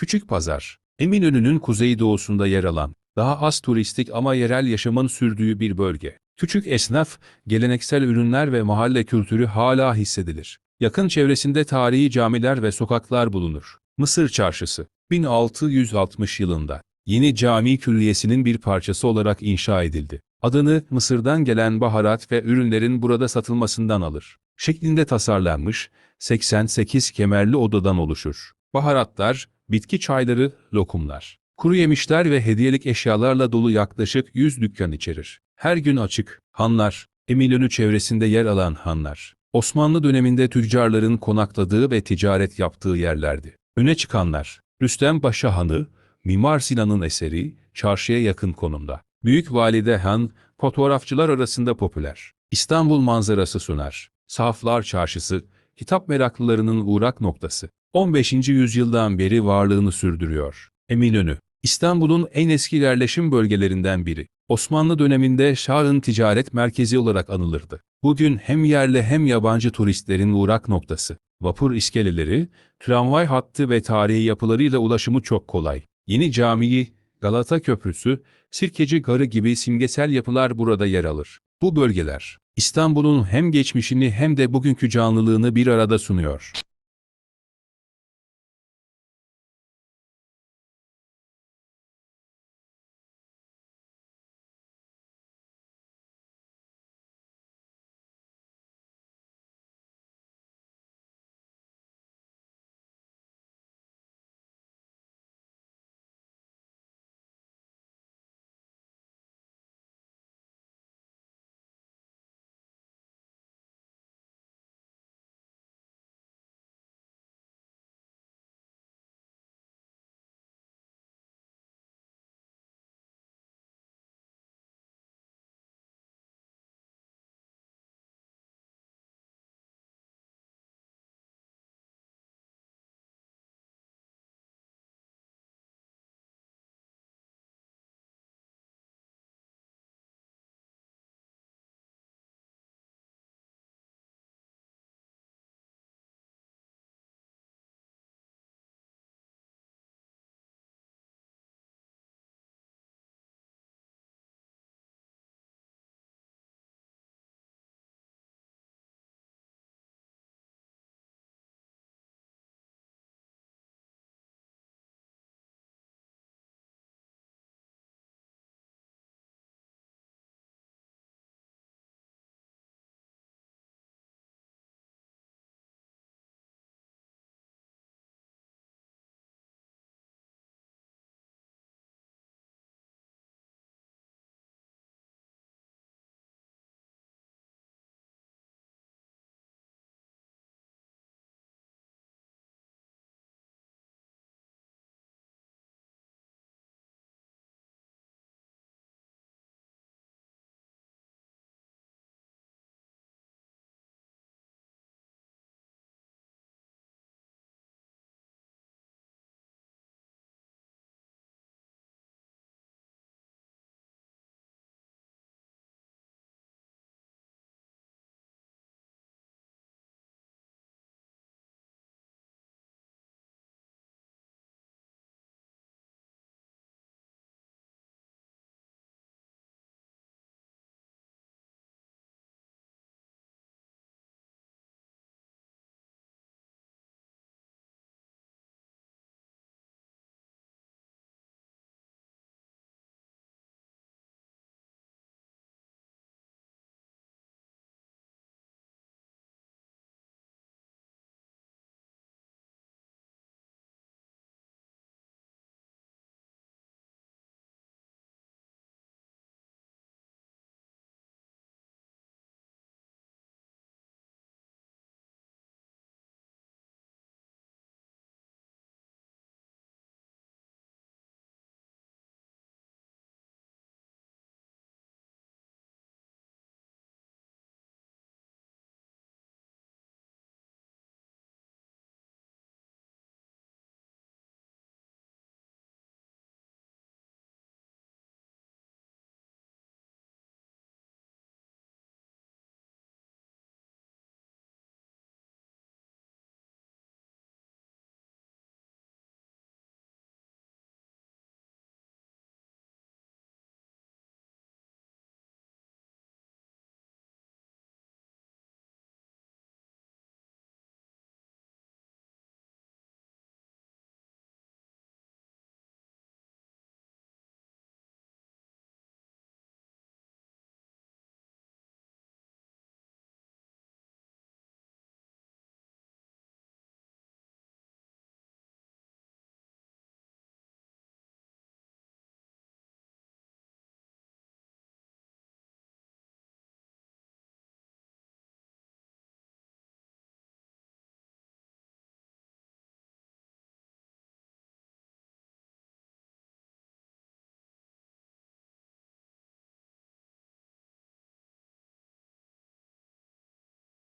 Küçük Pazar, Eminönü'nün kuzeydoğusunda yer alan, daha az turistik ama yerel yaşamın sürdüğü bir bölge. Küçük esnaf, geleneksel ürünler ve mahalle kültürü hala hissedilir. Yakın çevresinde tarihi camiler ve sokaklar bulunur. Mısır Çarşısı, 1660 yılında yeni cami külliyesinin bir parçası olarak inşa edildi. Adını Mısır'dan gelen baharat ve ürünlerin burada satılmasından alır. Şeklinde tasarlanmış, 88 kemerli odadan oluşur. Baharatlar, bitki çayları, lokumlar, kuru yemişler ve hediyelik eşyalarla dolu yaklaşık 100 dükkan içerir. Her gün açık, hanlar, Eminönü çevresinde yer alan hanlar, Osmanlı döneminde tüccarların konakladığı ve ticaret yaptığı yerlerdi. Öne çıkanlar, Rüstem Paşa Hanı, Mimar Sinan'ın eseri, çarşıya yakın konumda. Büyük Valide Han, fotoğrafçılar arasında popüler. İstanbul manzarası sunar. Sahaflar Çarşısı, kitap meraklılarının uğrak noktası. 15. yüzyıldan beri varlığını sürdürüyor. Eminönü, İstanbul'un en eski yerleşim bölgelerinden biri. Osmanlı döneminde şahın ticaret merkezi olarak anılırdı. Bugün hem yerli hem yabancı turistlerin uğrak noktası. Vapur iskeleleri, tramvay hattı ve tarihi yapılarıyla ulaşımı çok kolay. Yeni Camii, Galata Köprüsü, Sirkeci Garı gibi simgesel yapılar burada yer alır. Bu bölgeler, İstanbul'un hem geçmişini hem de bugünkü canlılığını bir arada sunuyor.